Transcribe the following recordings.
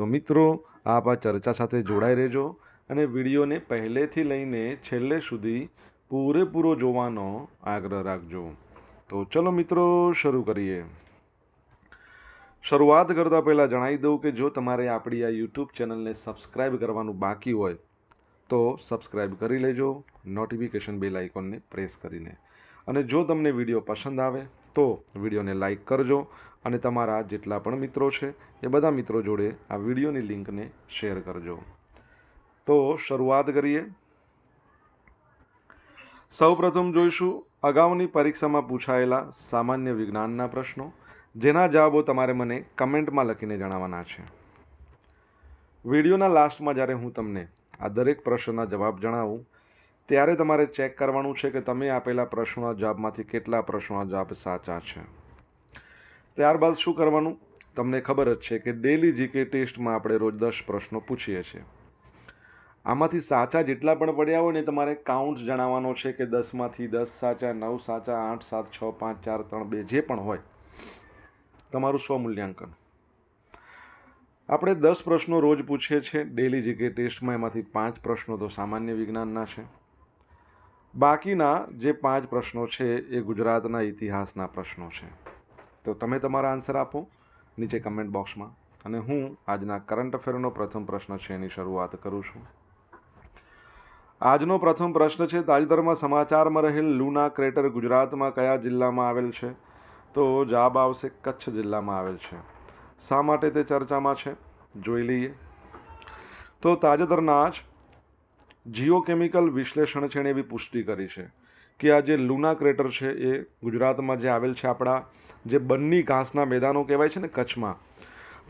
તો મિત્રો, આપ આ ચર્ચા સાથે જોડાઈ રહેજો અને વિડીયોને પહેલેથી લઈને છેલ્લે સુધી પૂરેપૂરો જોવાનો આગ્રહ રાખજો. તો ચલો મિત્રો, શરૂ કરીએ. શરૂઆત કરતાં પહેલાં જણાવી દઉં કે જો તમારે આપણી આ યુટ્યુબ ચેનલને સબસ્ક્રાઈબ કરવાનું બાકી હોય, તો સબસ્ક્રાઇબ કરી લેજો, નોટિફિકેશન બેલ આઇકોનને પ્રેસ કરીને. અને જો તમને વીડિયો પસંદ આવે તો વિડીયોને લાઈક કરજો અને તમારા જેટલા પણ મિત્રો છે, એ બધા મિત્રો જોડે આ વિડીયોની લિંકને શેર કરજો. તો શરૂઆત કરીએ. સૌપ્રથમ જોઈશું અગાઉની પરીક્ષામાં પૂછાયેલા સામાન્ય વિજ્ઞાનના પ્રશ્નો, જેના જવાબો તમારે મને કમેન્ટમાં લખીને જણાવવાના છે. વિડીયોના લાસ્ટમાં જ્યારે હું તમને આ દરેક પ્રશ્નના જવાબ જણાવું ત્યારે તમારે ચેક કરવાનું છે કે તમે આપેલા પ્રશ્નોના જવાબમાંથી કેટલા પ્રશ્નોના જવાબ સાચા છે. ત્યારબાદ શું કરવાનું? તમને ખબર જ છે કે ડેલી જીકે ટેસ્ટમાં આપણે રોજ દસ પ્રશ્નો પૂછીએ છીએ. આમાંથી સાચા જેટલા પણ પડ્યા હોય ને તમારે કાઉન્ટ જણાવવાનો છે કે દસમાંથી દસ સાચા, નવ સાચા, આઠ સાત, છ, પાંચ, ચાર, ત્રણ, બે, જે પણ હોય. તમારું સ્વમૂલ્યાંકન. આપણે દસ પ્રશ્નો રોજ પૂછીએ છીએ. ડેલી જીકે ટેસ્ટમાં એમાંથી પાંચ પ્રશ્નો તો સામાન્ય વિજ્ઞાનના છે. બાકીના જે પાંચ પ્રશ્નો છે એ ગુજરાતના ઇતિહાસના પ્રશ્નો છે. તો તમે તમારા આન્સર આપો નીચે કમેન્ટ બોક્સમાં અને હું આજના કરંટ અફેરનો પ્રથમ પ્રશ્ન છે એની શરૂઆત કરું છું. આજનો પ્રથમ પ્રશ્ન છે, તાજેતરમાં સમાચારમાં રહેલ લુના ક્રેટર ગુજરાતમાં કયા જિલ્લામાં આવેલ છે? તો જવાબ આવશે કચ્છ જિલ્લામાં આવેલ છે. શા માટે તે ચર્ચામાં છે? જોઈ લઈએ. તો તાજેતરના જ જીઓકેમિકલ વિશ્લેષણ છે એણે એવી પુષ્ટિ કરી છે કે આ જે લુના ક્રેટર છે એ ગુજરાતમાં જે આવેલ છે આપણા જે બન્ની ઘાસના મેદાનો કહેવાય છે ને કચ્છમાં,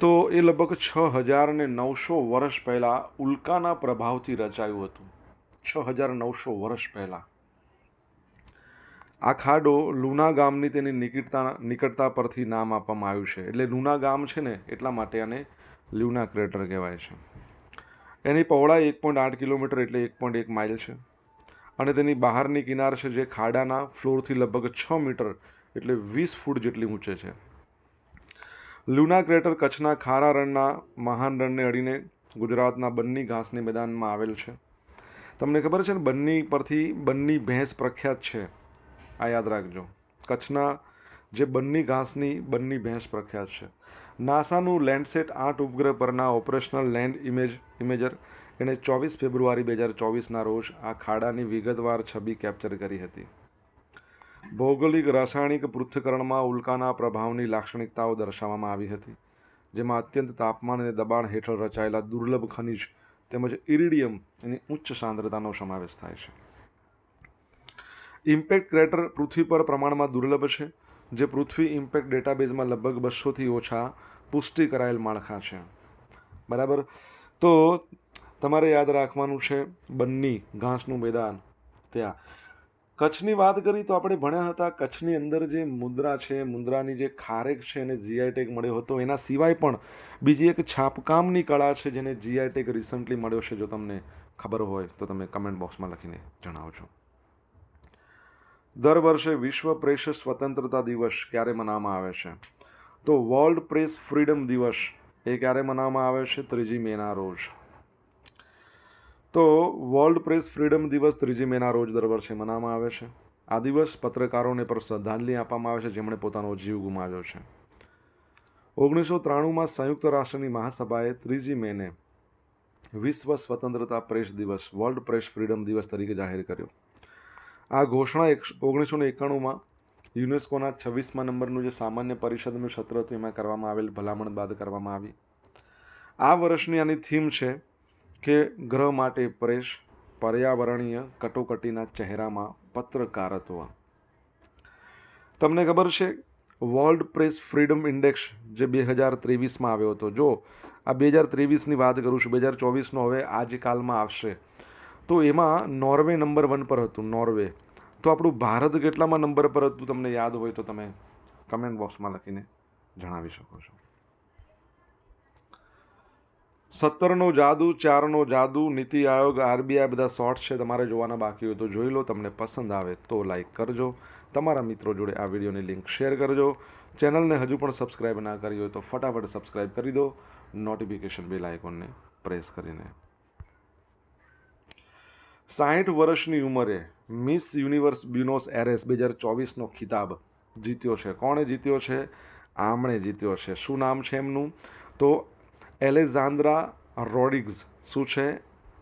તો એ લગભગ છ હજાર ને નવસો વર્ષ પહેલાં ઉલ્કાના પ્રભાવથી રચાયું હતું. છ હજાર નવસો વર્ષ પહેલાં. આ ખાડો લુના ગામની તેની નિકટતા નિકટતા પરથી નામ આપવામાં આવ્યું છે. એટલે લુના ગામ છે ને, એટલા માટે આને લ્યુના ક્રેટર કહેવાય છે. એની પહોળાઈ એક પોઈન્ટ આઠ કિલોમીટર એટલે એક પોઈન્ટ એક માઇલ છે. અને તેની બહારની કિનાર છે જે ખાડાના ફ્લોરથી લગભગ છ મીટર એટલે વીસ ફૂટ જેટલી ઊંચે છે. લુના ક્રેટર કચ્છના ખારા રણના મહાન રણને અડીને ગુજરાતના બન્ની ઘાસની મેદાનમાં આવેલ છે. તમને ખબર છે ને, બન્ની પરથી બન્ની ભેંસ પ્રખ્યાત છે. આ યાદ રાખજો. કચ્છના જે બન્ની ઘાસની બન્ની ભેંસ પ્રખ્યાત છે. નાસાનું લેન્ડસેટ આઠ ઉપગ્રહ પરના ઓપરેશનલ લેન્ડ ઇમેજ, ઇમેજર એણે ચોવીસ ફેબ્રુઆરી બે હજાર ચોવીસના રોજ આ ખાડાની વિગતવાર છબી કેપ્ચર કરી હતી. ભૌગોલિક રાસાયણિક પૃથ્થકરણમાં ઉલ્કાના પ્રભાવની લાક્ષણિકતાઓ દર્શાવવામાં આવી હતી, જેમાં અત્યંત તાપમાન અને દબાણ હેઠળ રચાયેલા દુર્લભ ખનિજ તેમજ ઇરિડિયમ એની ઉચ્ચ સાંદ્રતાનો સમાવેશ થાય છે. ઇમ્પેક્ટ ક્રેટર પૃથ્વી પર પ્રમાણમાં દુર્લભ છે. જે પૃથ્વી ઇમ્પેક્ટ ડેટાબેઝમાં લગભગ બસોથી ઓછા પુષ્ટિ કરાયેલ માળખા છે. બરાબર? તો તમારે યાદ રાખવાનું છે બન્ની ઘાસનું મેદાન ત્યાં. કચ્છની વાત કરી તો આપણે ભણ્યા હતા કચ્છની અંદર જે મુદ્રા છે, મુદ્રાની જે ખારેક છે એને જીઆઈ ટેગ મળ્યો હતો. એના સિવાય પણ બીજી એક છાપકામની કળા છે જેને જીઆઈ ટેગ રિસન્ટલી મળ્યો છે. જો તમને ખબર હોય તો તમે કમેન્ટ બોક્સમાં લખીને જણાવજો. દર વર્ષે વિશ્વ પ્રેસ સ્વતંત્રતા દિવસ ક્યારે મનાવવામાં આવે છે? તો વર્લ્ડ પ્રેસ ફ્રીડમ દિવસ એ ક્યારે મનાવવામાં આવે છે? ત્રીજી મેના રોજ. તો વર્લ્ડ પ્રેસ ફ્રીડમ દિવસ ત્રીજી મેના રોજ દર વર્ષે મનાવવામાં આવે છે. આ દિવસ પત્રકારોને પર શ્રદ્ધાંજલિ આપવામાં આવે છે, જેમણે પોતાનો જીવ ગુમાવ્યો છે. ઓગણીસો ત્રાણુંમાં સંયુક્ત રાષ્ટ્રની મહાસભાએ ત્રીજી મેને વિશ્વ સ્વતંત્રતા પ્રેસ દિવસ, વર્લ્ડ પ્રેસ ફ્રીડમ દિવસ તરીકે જાહેર કર્યો. આ ઘોષણા એક ઓગણીસો ને એકાણુંમાં યુનેસ્કોના છવ્વીસમાં નંબરનું જે સામાન્ય પરિષદનું સત્ર હતું, એમાં કરવામાં આવેલ ભલામણ બાદ કરવામાં આવી. આ વર્ષની આની થીમ છે કે ગ્રહ માટે પ્રેસ પર્યાવરણીય કટોકટીના ચહેરામાં પત્રકારત્વ. તમને ખબર છે, વર્લ્ડ પ્રેસ ફ્રીડમ ઇન્ડેક્સ જે બે હજાર ત્રેવીસમાં આવ્યો હતો. જો આ બે હજાર ત્રેવીસની વાત કરું છું, બે હજાર ચોવીસનો હવે આજકાલમાં આવશે. તો એમાં નોર્વે નંબર વન પર હતું, નોર્વે. તો આપણું ભારત કેટલામાં નંબર પર હતું તમને યાદ હોય તો તમે કમેન્ટ બોક્સમાં લખીને જણાવી શકો છો. સત્તરનો જાદુ, ચારનો જાદુ, નીતિ આયોગ, આરબીઆઈ બધા શોર્ટ્સ છે, તમારે જોવાના બાકી હોય તો જોઈ લો, તમને પસંદ આવે તો લાઈક કરજો. તમારા મિત્રો જોડે આ વિડીયોની લિંક શેર કરજો. ચેનલને હજુ પણ સબસ્ક્રાઈબ ના કરી હોય તો ફટાફટ સબસ્ક્રાઈબ કરી દો. નોટિફિકેશન બેલ આઇકોનને પ્રેસ કરીને સાહીઠ વર્ષની ઉંમરે મિસ યુનિવર્સ બ્યુનોસ એરેસ બે હજાર ચોવીસનો ખિતાબ જીત્યો છે. કોણે જીત્યો છે? આમણે જીત્યો છે. શું નામ છે એમનું? તો એલેઝાન્દ્રા રોડિગ્સ. શું છે?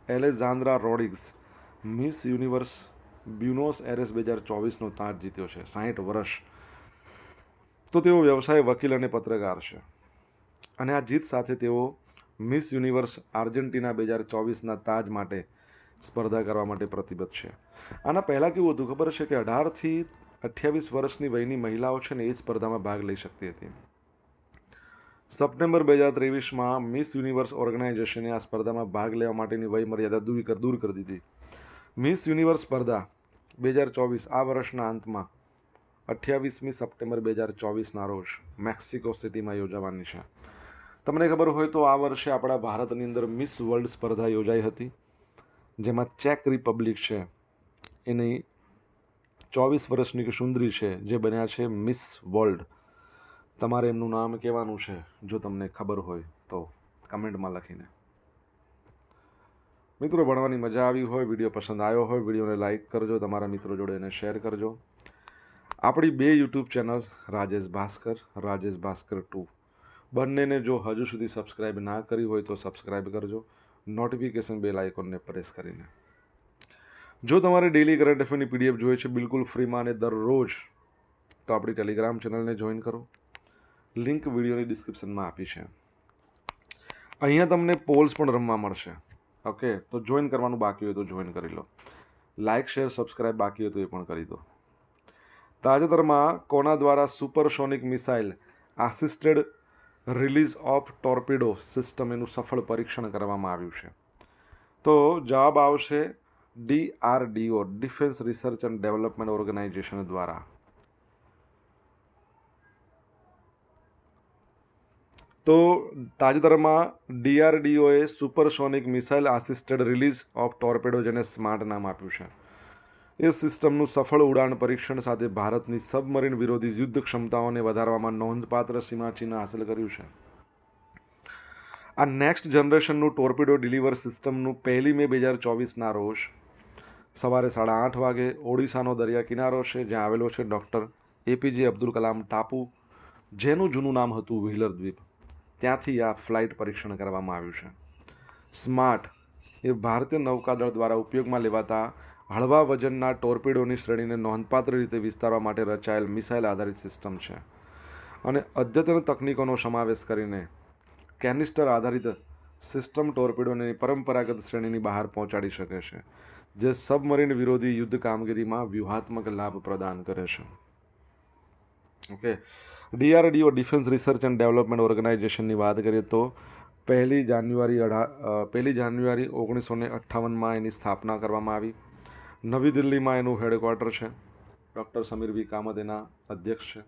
Alejandra Rodriguez. Miss universe Buenos Aires બે હજાર ચોવીસનો તાજ જીત્યો છે. સાહીઠ વર્ષ. તો તેઓ વ્યવસાય વકીલ અને પત્રકાર છે. અને આ જીત સાથે તેઓ મિસ યુનિવર્સ આર્જેન્ટિના બે હજાર ચોવીસના તાજ માટે સ્પર્ધા કરવા માટે પ્રતિબદ્ધ છે. આના પહેલાં કેવું હતું ખબર છે કે અઢારથી અઠ્યાવીસ વર્ષની વયની મહિલાઓ છે ને એ જ સ્પર્ધામાં ભાગ લઈ શકતી હતી. સપ્ટેમ્બર બે હજાર ત્રેવીસમાં મિસ યુનિવર્સ ઓર્ગેનાઇઝેશને આ સ્પર્ધામાં ભાગ લેવા માટેની વય મર્યાદા દૂર દૂર કરી દીધી. મિસ યુનિવર્સ સ્પર્ધા બે હજાર ચોવીસ આ વર્ષના અંતમાં અઠ્યાવીસમી સપ્ટેમ્બર બે હજાર ચોવીસના રોજ મેક્સિકો સિટીમાં યોજાવાની છે. તમને ખબર હોય તો આ વર્ષે આપણા ભારતની અંદર મિસ વર્લ્ડ સ્પર્ધા યોજાઈ હતી. જેમાં ચેક રિપબ્લિક છે. એની ચોવીસ વર્ષની સુંદરી છે, જે બન્યા છે મિસ વર્લ્ડ. તમારે એમનું નામ કહેવાનું છે, જો તમને ખબર હોય તો કમેન્ટમાં લખીને. મિત્રો, ભણવાની મજા આવી હોય, વીડિયો પસંદ આવ્યો હોય, વિડીયોને લાઇક કરજો, તમારા મિત્રો જોડે એને શેર કરજો. આપણી બે YouTube channel, Rajesh Bhaskar Rajesh Bhaskar two. બંનેને જો હજુ સુધી સબસ્ક્રાઈબ ના કરી હોય તો સબસ્ક્રાઇબ કરજો. નોટિફિકેશન બેલ આઇકોનને પ્રેસ કરીને. જો તમારે ડેલી કરંટ અફેરની પીડીએફ જોઈએ છે, બિલકુલ ફ્રીમાં અને દરરોજ, તો આપણી ટેલિગ્રામ ચેનલને જોઈન કરો. લિંક વિડીયોની ડિસ્ક્રિપ્શનમાં આપી છે. અહીંયા તમને પોલ્સ પણ રમવા મળશે. ઓકે તો જોઈન કરવાનું બાકી હોય તો જોઈન કરી લો. લાઇક શેર સબસ્ક્રાઇબ બાકી હોય તો એ પણ કરી દો. તાજેતરમાં કોના દ્વારા supersonic missile assisted release of torpedo system એનું સફળ પરીક્ષણ કરવામાં આવ્યું છે. તો જવાબ આવશે DRDO Defence Research and Development Organisation દ્વારા. તો તાજેતરમાં ડીઆરડીઓએ supersonic missile assisted release of torpedo જેને સ્માર્ટ નામ આપ્યું છે. એ સિસ્ટમનું સફળ ઉડાન પરીક્ષણ સાથે ભારતની સબમરીન વિરોધી યુદ્ધ ક્ષમતાઓને વધારવામાં નોંધપાત્ર સીમાચિહ્ન હાંસલ કર્યું છે. આ નેક્સ્ટ જનરેશનનું ટોર્પિડો ડિલિવર સિસ્ટમનું પહેલી મે બે હજાર ચોવીસના રોજ સવારે સાડા આઠ વાગે ઓડિશાનો દરિયા કિનારો છે, જ્યાં આવેલો છે ડૉક્ટર એપીજે અબ્દુલ કલામ ટાપુ, જેનું જૂનું નામ હતું વ્હીલર દ્વીપ. ત્યાંથી આ ફ્લાઇટ પરીક્ષણ કરવામાં આવ્યું છે. સ્માર્ટ એ ભારતીય નૌકાદળ દ્વારા ઉપયોગમાં લેવાતા હળવા વજનના ટોર્પિડોની શ્રેણીને નોંધપાત્ર રીતે વિસ્તારવા માટે રચાયેલ મિસાઇલ આધારિત સિસ્ટમ છે. અને અદ્યતન તકનીકોનો સમાવેશ કરીને કેનિસ્ટર આધારિત સિસ્ટમ ટોર્પિડોની પરંપરાગત શ્રેણીની બહાર પહોંચાડી શકે છે, જે સબમરીન વિરોધી યુદ્ધ કામગીરીમાં વ્યૂહાત્મક લાભ પ્રદાન કરે છે. Okay, DRDO Defence Research and Development ઓર્ગેનાઇઝેશનની વાત કરીએ તો પહેલી જાન્યુઆરી અઢાર પહેલી જાન્યુઆરી ઓગણીસો ને અઠ્ઠાવનમાં એની સ્થાપના કરવામાં આવી. નવી દિલ્હીમાં એનું હેડક્વાર્ટર છે. ડૉક્ટર સમીર વી. કામત એના અધ્યક્ષ છે.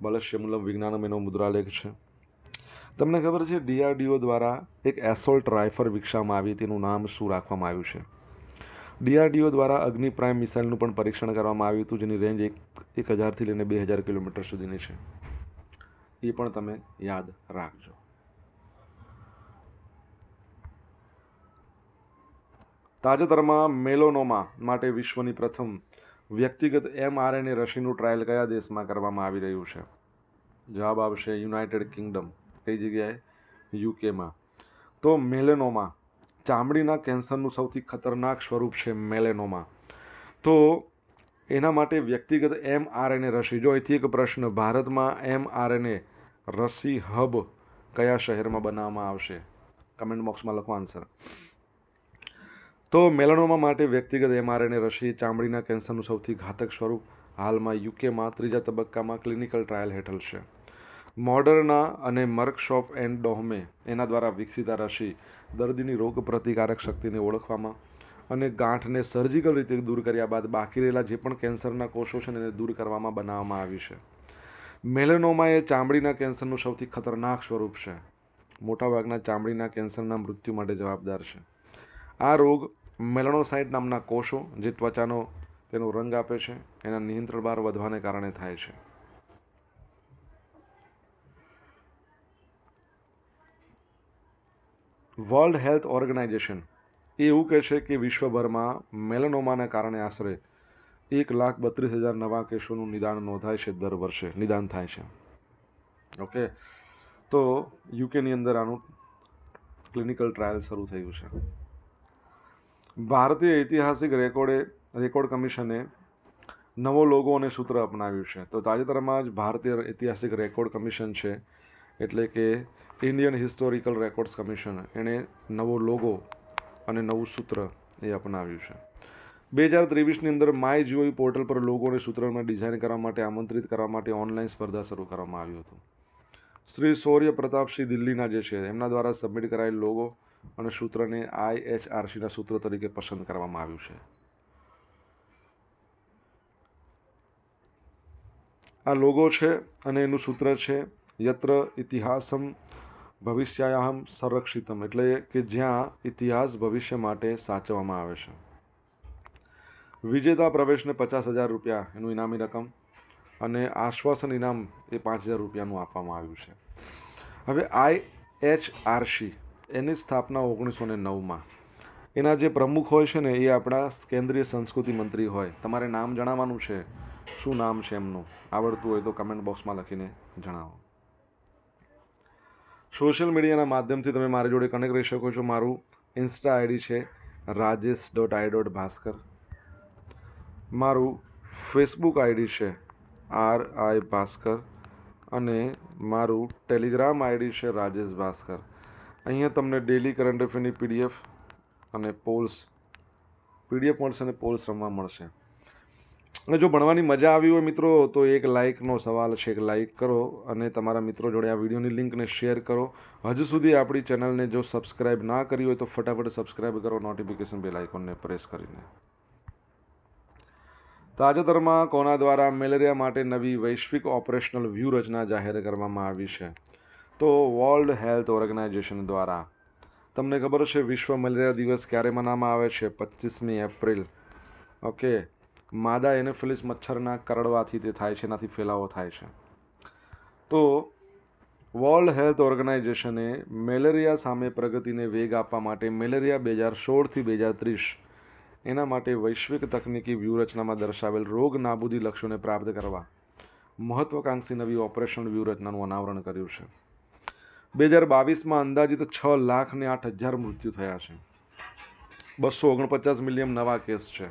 બલશ્યમૂલમ વિજ્ઞાનમ એનો મુદ્રાલેખ છે. તમને ખબર છે, ડીઆરડીઓ દ્વારા એક એસોલ્ટ રાઇફલ વિકસાવવામાં આવી, તેનું નામ શું રાખવામાં આવ્યું છે? ડીઆરડીઓ દ્વારા અગ્નિ પ્રાઇમ મિસાઇલનું પણ પરીક્ષણ કરવામાં આવ્યું હતું, જેની રેન્જ એક એક હજારથી લઈને બે હજાર કિલોમીટર સુધીની છે. એ પણ તમે યાદ રાખજો. તાજેતરમાં મેલોનોમા માટે વિશ્વની પ્રથમ વ્યક્તિગત એમઆરએનએ રસીનું ટ્રાયલ કયા દેશમાં કરવામાં આવી રહ્યું છે? જવાબ આવશે યુનાઇટેડ કિંગડમ, કઈ જગ્યાએ? યુકેમાં. તો મેલેનોમા, ચામડીના કેન્સરનું સૌથી ખતરનાક સ્વરૂપ છે મેલેનોમા. તો એના માટે વ્યક્તિગત એમઆરએનએ રસી. જો અહીંથી એક પ્રશ્ન, ભારતમાં એમઆરએનએ રસી હબ કયા શહેરમાં બનાવવામાં આવશે? કમેન્ટ બોક્સમાં લખો આન્સર. તો મેલનોમા માટે વ્યક્તિગત એમઆરએનએ રસી ચામડીના કેન્સરનું સૌથી ઘાતક સ્વરૂપ હાલમાં યુકેમાં ત્રીજા તબક્કામાં ક્લિનિકલ ટ્રાયલ હેઠળ છે. મોડર્ના અને મર્કશોપ એન્ડ ડોહમે એના દ્વારા વિકસિત રસી દર્દીની રોગ પ્રતિકારક શક્તિને ઓળખવામાં અને ગાંઠને સર્જિકલ રીતે દૂર કર્યા બાદ બાકી રહેલા જે પણ કેન્સરના કોષો છે એને દૂર કરવામાં બનાવવામાં આવી છે. મેલેનોમા એ ચામડીના કેન્સરનું સૌથી ખતરનાક સ્વરૂપ છે. મોટાભાગના ચામડીના કેન્સરના મૃત્યુ માટે જવાબદાર છે. આ રોગ મેલનોસાઇટ નામના કોષો જે ત્વચાનો તેનો રંગ આપે છે, એના નિયંત્રણ બહાર વધવાને કારણે થાય છે. વર્લ્ડ હેલ્થ ઓર્ગેનાઇઝેશન એ એવું કહે છે કે વિશ્વભરમાં મેલનોમાના કારણે આશરે એક લાખ બત્રીસ હજાર નવા કેસોનું નિદાન નોંધાય છે દર વર્ષે, નિદાન થાય છે. ઓકે? તો યુકેની અંદર આનું ક્લિનિકલ ટ્રાયલ શરૂ થયું છે. ભારતીય ઐતિહાસિક રેકોર્ડે, રેકોર્ડ કમિશને નવો લોગો અને સૂત્ર અપનાવ્યું છે. તો તાજેતરમાં જ ભારતીય ઐતિહાસિક રેકોર્ડ કમિશન છે, એટલે કે ઇન્ડિયન હિસ્ટોરિકલ રેકોર્ડ્સ કમિશન એણે નવો લોગો અને નવું સૂત્ર એ અપનાવ્યું છે. બે હજાર ત્રેવીસની અંદર માય જીઓઈ પોર્ટલ પર લોગો અને સૂત્રોને ડિઝાઇન કરવા માટે, આમંત્રિત કરવા માટે ઓનલાઈન સ્પર્ધા શરૂ કરવામાં આવ્યું હતું. શ્રી સૌર્ય પ્રતાપસિંહ દિલ્હીના જે છે, એમના દ્વારા સબમિટ કરાયેલ લોગો અને સૂત્રને આઈએચઆરસીના સૂત્ર તરીકે પસંદ કરવામાં આવ્યું છે. આ લોગો છે અને એનું સૂત્ર છે યત્ર ઇતિહાસમ ભવિષ્યાયામ સંરક્ષિતમ, એટલે કે જ્યાં ઇતિહાસ ભવિષ્ય માટે સાચવવામાં આવે છે. વિજેતા પ્રવેશને પચાસ હજાર રૂપિયા એનું ઇનામી રકમ અને આશ્વાસન ઇનામ એ પાંચ હજાર રૂપિયાનું આપવામાં આવ્યું છે. હવે આઈ એચ આરસી એની સ્થાપના ઓગણીસો ને નવમાં એના જે પ્રમુખ હોય છે ને, એ આપણા કેન્દ્રીય સંસ્કૃતિ મંત્રી હોય. તમારે નામ જણાવવાનું છે? શું નામ છે એમનું? આવડતું હોય તો કમેન્ટ બોક્સમાં લખીને જણાવો. સોશિયલ મીડિયાના માધ્યમથી તમે મારી જોડે કનેક્ટ રહી શકો છો. મારું ઇન્સ્ટા આઈડી છે Rajesh dot I dot Bhaskar મારું ફેસબુક આઈડી છે આર આઈ ભાસ્કર અને મારું ટેલિગ્રામ આઈડી છે રાજેશ ભાસ્કર અહીંયા તમને ડેલી કરંટ અફેરની પીડીએફ અને પોલ્સ પીડીએફ મળશે અને પોલ્સ રમવા મળશે. અને જો ભણવાની મજા આવી હોય મિત્રો, તો એક લાઇકનો સવાલ છે, એક લાઇક કરો અને તમારા મિત્રો જોડે આ વિડીયોની લિંકને શેર કરો. હજુ સુધી આપણી ચેનલને જો સબસ્ક્રાઇબ ના કરી હોય તો ફટાફટ સબસ્ક્રાઇબ કરો નોટિફિકેશન બેલ આઇકોનને પ્રેસ કરીને. તાજેતરમાં કોના દ્વારા મેલેરિયા માટે નવી વૈશ્વિક ઓપરેશનલ વ્યૂહરચના જાહેર કરવામાં આવી છે? તો વર્લ્ડ હેલ્થ ઓર્ગેનાઇઝેશન દ્વારા. તમને ખબર છે વિશ્વ મેલેરિયા દિવસ ક્યારે મનાવવામાં આવે છે? પચીસમી એપ્રિલ. ઓકે. માદા એનેફિલિસ મચ્છરના કરડવાથી તે થાય છે, એનાથી ફેલાવો થાય છે. તો વર્લ્ડ હેલ્થ ઓર્ગેનાઇઝેશને મેલેરિયા સામે પ્રગતિને વેગ આપવા માટે મેલેરિયા બે હજાર સોળથી બે હજાર ત્રીસ એના માટે વૈશ્વિક તકનીકી વ્યૂહરચનામાં દર્શાવેલ રોગ નાબૂદી લક્ષ્યોને પ્રાપ્ત કરવા મહત્વાકાંક્ષી નવી ઓપરેશન વ્યૂહરચનાનું અનાવરણ કર્યું છે. બે હજાર બાવીસમાં અંદાજિત છ લાખ ને આઠ હજાર મૃત્યુ થયા છે. બસો ઓગણપચાસ મિલિયન નવા કેસ છે.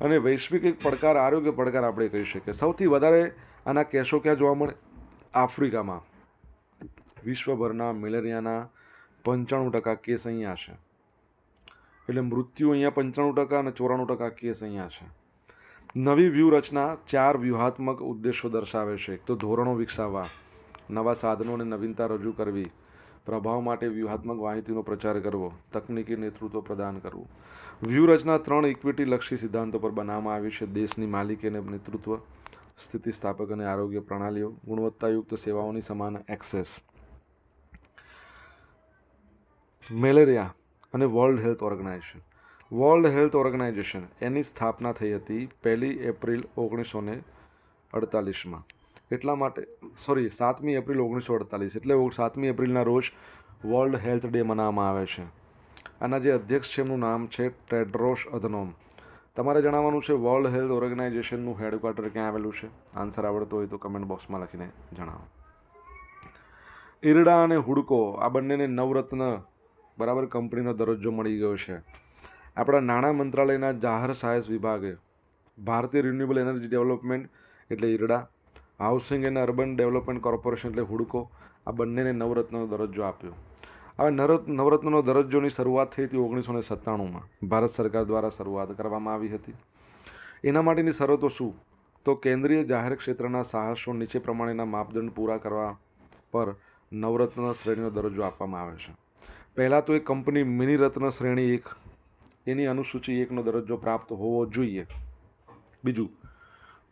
અને વૈશ્વિક એક પડકાર, આરોગ્ય પડકાર આપણે કહી શકીએ. સૌથી વધારે આના કેસો ક્યાં જોવા મળે? આફ્રિકામાં. વિશ્વભરના મેલેરિયાના પંચાણું ટકા કેસ અહીંયા છે. એટલે મૃત્યુ અહીંયા પંચાણું ટકા અને ચોરાણું ટકા કેસ અહીંયા છે. નવી વ્યૂહરચના ચાર વ્યૂહાત્મક ઉદ્દેશો દર્શાવે છે. એક તો ધોરણો વિકસાવવા. નવા સાધનો અને નવીનતા રજૂ કરવી. પ્રભાવ માટે વ્યૂહાત્મક માહિતીનો પ્રચાર કરવો. તકનીકી નેતૃત્વ પ્રદાન કરવું. વ્યૂહરચના ત્રણ ઇક્વિટી લક્ષી સિદ્ધાંતો પર બનાવવામાં આવી છે. દેશની માલિકી અને નેતૃત્વ, સ્થિતિસ્થાપક અને આરોગ્ય પ્રણાલીઓ, ગુણવત્તાયુક્ત સેવાઓની સમાન એક્સેસ મેલેરિયા અને World Health Organization World Health Organization એની સ્થાપના થઈ હતી પહેલી એપ્રિલ ઓગણીસો ને અડતાલીસમાં. એટલા માટે સોરી સાતમી એપ્રિલ ઓગણીસો અડતાલીસ, એટલે સાતમી એપ્રિલના રોજ વર્લ્ડ હેલ્થ ડે મનાવવામાં આવે છે. આના જે અધ્યક્ષ છે, એમનું નામ છે ટેડ્રોસ અધનોમ. તમારે જણાવવાનું છે વર્લ્ડ હેલ્થ ઓર્ગેનાઇઝેશનનું હેડક્વાર્ટર ક્યાં આવેલું છે? આન્સર આવડતો હોય તો કમેન્ટ બોક્સમાં લખીને જણાવો. ઈરડા અને હુડકો, આ બંનેને નવરત્ન, બરાબર, કંપનીનો દરજ્જો મળી ગયો છે. આપણા નાણાં મંત્રાલયના જાહેર સાયન્સ વિભાગે ભારતીય રિન્યુએબલ એનર્જી ડેવલપમેન્ટ એટલે IREDA Housing and Urban Development Corporation એટલે હુડકો. આ બંનેને નવરત્નનો દરજ્જો આપ્યો. હવે નર નવરત્નનો દરજ્જોની શરૂઆત થઈ હતી ઓગણીસો ને સત્તાણુંમાં. ભારત સરકાર દ્વારા શરૂઆત કરવામાં આવી હતી. એના માટેની શરતો શું? તો કેન્દ્રીય જાહેર ક્ષેત્રના સાહસો નીચે પ્રમાણેના માપદંડ પૂરા કરવા પર નવરત્ન શ્રેણીનો દરજ્જો આપવામાં આવે છે. પહેલાં તો એ કંપની મિની રત્ન શ્રેણી એક, એની અનુસૂચિ એકનો દરજ્જો પ્રાપ્ત હોવો જોઈએ. બીજું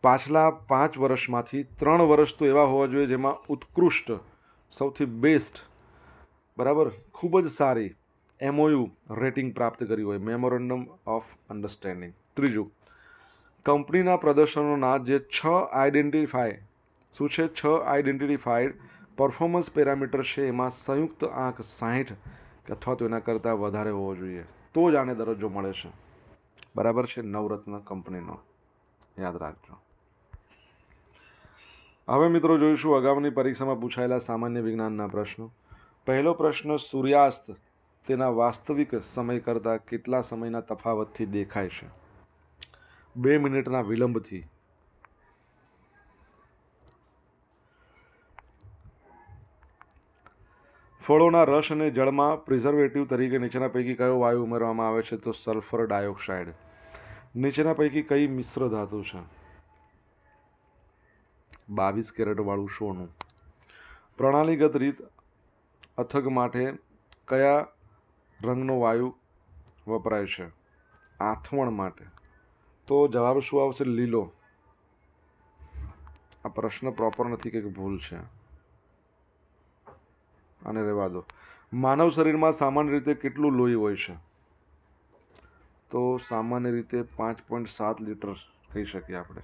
પાછલા પાંચ વર્ષમાંથી ત્રણ વર્ષ તો એવા હોવા જોઈએ જેમાં ઉત્કૃષ્ટ, સૌથી બેસ્ટ બરાબર? ખૂબ જ સારી એમઓયુ રેટિંગ પ્રાપ્ત કરી હોય મેમોરેન્ડમ ઓફ અન્ડરસ્ટેન્ડિંગ ત્રીજું, કંપનીના પ્રદર્શનોના જે છ આઈડેન્ટિફાય શું છે? છ આઈડેન્ટિફાઈડ પરફોર્મન્સ પેરામીટર છે, એમાં સંયુક્ત આંક સાહીઠ અથવા તો એના કરતાં વધારે હોવો જોઈએ. તો જ આને દરજ્જો મળે છે. બરાબર છે? નવરત્ન કંપનીનો. યાદ રાખજો. હવે મિત્રો જોઈશું અગાઉની પરીક્ષામાં પૂછાયેલા સામાન્ય વિજ્ઞાનના પ્રશ્નો. પહેલો પ્રશ્ન, સૂર્યાસ્ત તેના વાસ્તવિક સમય કરતાં કેટલા સમયના તફાવતથી દેખાય છે? બે મિનિટના વિલંબથી. ફળોના રસ અને જળમાં પ્રિઝર્વેટિવ તરીકે નીચેના પૈકી કયો વાયુ ઉમેરવામાં આવે છે? તો સલ્ફર ડાયોક્સાઇડ. નીચેના પૈકી કઈ મિશ્ર ધાતુ છે? બાવીસ કેરેટવાળું સોનું. પ્રણાલીગત રીત અથગ માટે કયા રંગનો વાયુ વપરાય છે? આથવણ માટે. તો જવાબ શું આવશે? લીલો. આ પ્રશ્ન પ્રોપર નથી, કંઈક ભૂલ છે. અને રહેવા દો. માનવ શરીરમાં સામાન્ય રીતે કેટલું લોહી હોય છે? તો સામાન્ય રીતે પાંચ પોઈન્ટ સાત લીટર કહી શકીએ આપણે.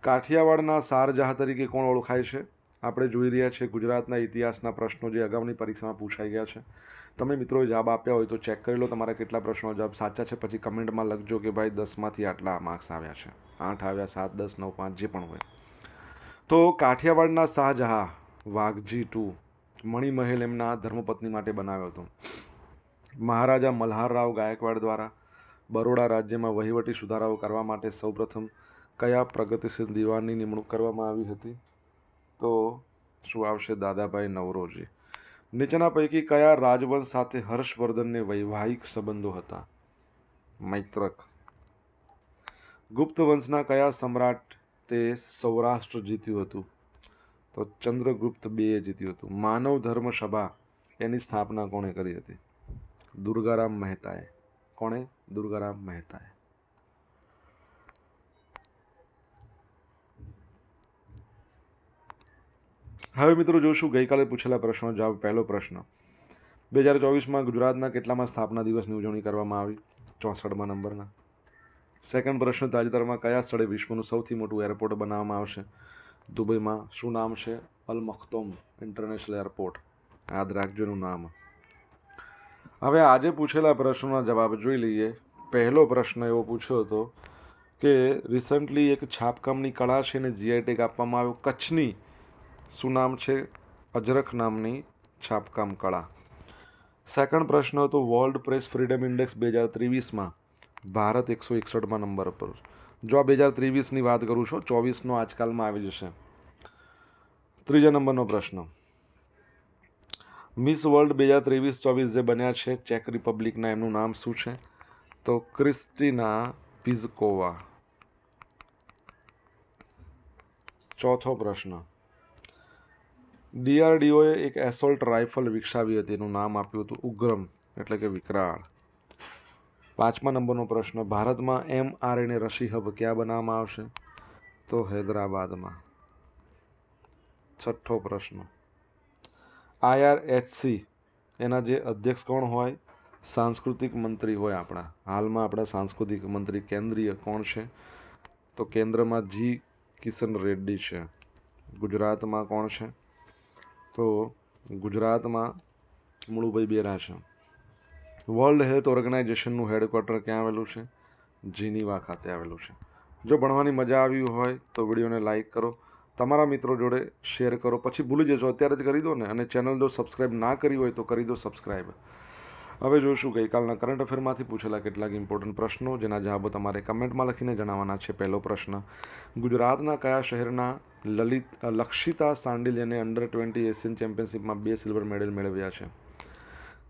કાઠિયાવાડના શારજહાં તરીકે કોણ ઓળખાય છે? આપણે જોઈ રહ્યા છીએ ગુજરાતના ઇતિહાસના પ્રશ્નો જે અગાઉની પરીક્ષામાં પૂછાઈ ગયા છે. તમે મિત્રોએ જવાબ આપ્યા હોય તો ચેક કરી લો. તમારા કેટલા પ્રશ્નો જવાબ સાચા છે? પછી કમેન્ટમાં લખજો કે ભાઈ દસમાંથી આટલા માર્ક્સ આવ્યા છે. આઠ આવ્યા, સાત, દસ, નવ, પાંચ, જે પણ હોય. તો કાઠિયાવાડના શાહજહાં વાઘજી ટુ મણિમહેલ એમના ધર્મપત્ની માટે બનાવ્યો હતો. મહારાજા મલ્હારરાવ ગાયકવાડ દ્વારા બરોડા રાજ્યમાં વહીવટી સુધારાઓ કરવા માટે સૌપ્રથમ કયા પ્રગતિશીલ દિવાનની નિમણૂક કરવામાં આવી હતી? તો શું આવશે દાદાભાઈ નવરોજી? નીચેના પૈકી કયા રાજવંશ સાથે હર્ષવર્ધનને વૈવાહિક સંબંધો હતા? મૈત્રક. ગુપ્ત વંશના કયા સમ્રાટ તે સૌરાષ્ટ્ર જીત્યું હતું? તો ચંદ્રગુપ્ત બેએ જીત્યું હતું. માનવ ધર્મ સભા એની સ્થાપના કોણે કરી હતી? દુર્ગારામ મહેતાએ. કોણે? દુર્ગારામ મહેતાએ. હવે મિત્રો જોશું, ગઈકાલે પૂછેલા પ્રશ્નો, જવાબ પહેલો પ્રશ્ન. બે હજાર ચોવીસમાં ગુજરાતના કેટલામાં સ્થાપના દિવસની ઉજવણી કરવામાં આવી? ચોસઠમાં નંબરના. સેકન્ડ પ્રશ્ન, તાજેતરમાં કયા સ્થળે વિશ્વનું સૌથી મોટું એરપોર્ટ બનાવવામાં આવશે? દુબઈમાં શું નામ છે? Al Maktoum International Airport. યાદ રાખજો એનું નામ. હવે આજે પૂછેલા પ્રશ્નોના જવાબ જોઈ લઈએ. પહેલો પ્રશ્ન એવો પૂછ્યો હતો કે રિસન્ટલી એક છાપકામની કળા છે ને જીઆઈ ટેગ આપવામાં આવ્યો. કચ્છની શું નામ છે? અજરખ નામની છાપકામ કળા. સેકન્ડ પ્રશ્ન હતો વર્લ્ડ પ્રેસ ફ્રીડમ ઇન્ડેક્સ બે હજાર ત્રેવીસમાં ભારત એકસો એકસઠમાં નંબર પર. જો આ બે હજાર ત્રેવીસની વાત કરું છું, ચોવીસનો આજકાલમાં આવી જશે. ત્રીજા નંબરનો પ્રશ્ન. મિસ વર્લ્ડ બે હજાર ત્રેવીસ ચોવીસ જે બન્યા છે, ચેક રિપબ્લિકના એમનું નામ શું છે? તો ક્રિસ્ટીના પિઝકોવા ચોથો પ્રશ્ન. ડીઆરડીઓએ એક એસોલ્ટ રાઇફલ વિકસાવી હતી. એનું નામ આપ્યું હતું ઉગ્રમ, એટલે કે વિકરાળ. પાંચમા નંબરનો પ્રશ્ન, ભારતમાં એમ આરએનએ રસી હબ ક્યાં બનાવવામાં આવશે? તો હૈદરાબાદમાં. છઠ્ઠો પ્રશ્ન, આઈઆરએચસી, એના જે અધ્યક્ષ કોણ હોય? સાંસ્કૃતિક મંત્રી હોય આપણા. હાલમાં આપણા સાંસ્કૃતિક મંત્રી કેન્દ્રીય કોણ છે? તો કેન્દ્રમાં જી કિશન રેડ્ડી છે. ગુજરાતમાં કોણ છે? તો ગુજરાતમાં મુળુભાઈ બેરા છે. વર્લ્ડ હેલ્થ ઓર્ગેનાઇઝેશનનું હેડક્વાર્ટર ક્યાં આવેલું છે? જીનીવા ખાતે આવેલું છે. જો ભણવાની મજા આવી હોય તો વિડીયોને લાઇક કરો, તમારા મિત્રો જોડે શેર કરો. પછી ભૂલી જશો, અત્યારે જ કરી દો ને. અને ચેનલ જો સબસ્ક્રાઈબ ના કરી હોય તો કરી દો સબસ્ક્રાઈબ હવે જોઈશું ગઈકાલના કરંટ અફેરમાંથી પૂછેલા કેટલાક ઇમ્પોર્ટન્ટ પ્રશ્નો, જેના જવાબો તમારે કમેન્ટમાં લખીને જણાવવાના છે. પહેલો પ્રશ્ન, ગુજરાતના કયા શહેરના લલિત લક્ષિતા સાંડિલ્યને અંડર ટ્વેન્ટી એશિયન ચેમ્પિયનશિપમાં બે સિલ્વર મેડલ મેળવ્યા છે?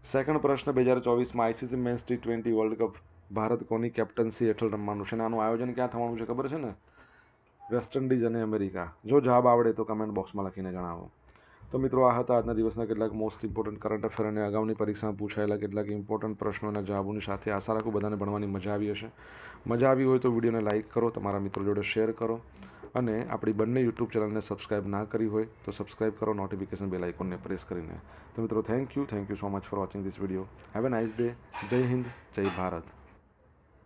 સેકન્ડ પ્રશ્ન, બે હજાર ચોવીસમાં ICC men's T twenty World Cup Bharat કોની કેપ્ટન્સી હેઠળ રમવાનું છે? અને આનું આયોજન ક્યાં થવાનું છે ખબર છે ને? વેસ્ટ ઇન્ડિઝ અને અમેરિકા જો જવાબ આવડે તો કમેન્ટ બોક્સમાં લખીને જણાવો. તો મિત્રો, આ હતા આજના દિવસના કેટલાક મોસ્ટ ઇમ્પોર્ટન્ટ કરંટ અફેર અને અગાઉની પરીક્ષામાં પૂછાયેલા કેટલાક ઇમ્પોર્ટન્ટ પ્રશ્નોના જવાબોની સાથે આશા રાખું બધાને ભણવાની મજા આવી હશે. મજા આવી હોય તો વિડીયોને લાઇક કરો, તમારા મિત્રો જોડે શેર કરો અને આપણી બંને યુટ્યુબ ચેનલને સબસ્ક્રાઇબ ના કરી હોય તો સબસ્ક્રાઇબ કરો નોટિફિકેશન બેલ આઇકોનને પ્રેસ કરીને. તો મિત્રો thank you thank you so much for watching this video have a nice day Jai Hind Jai Bharat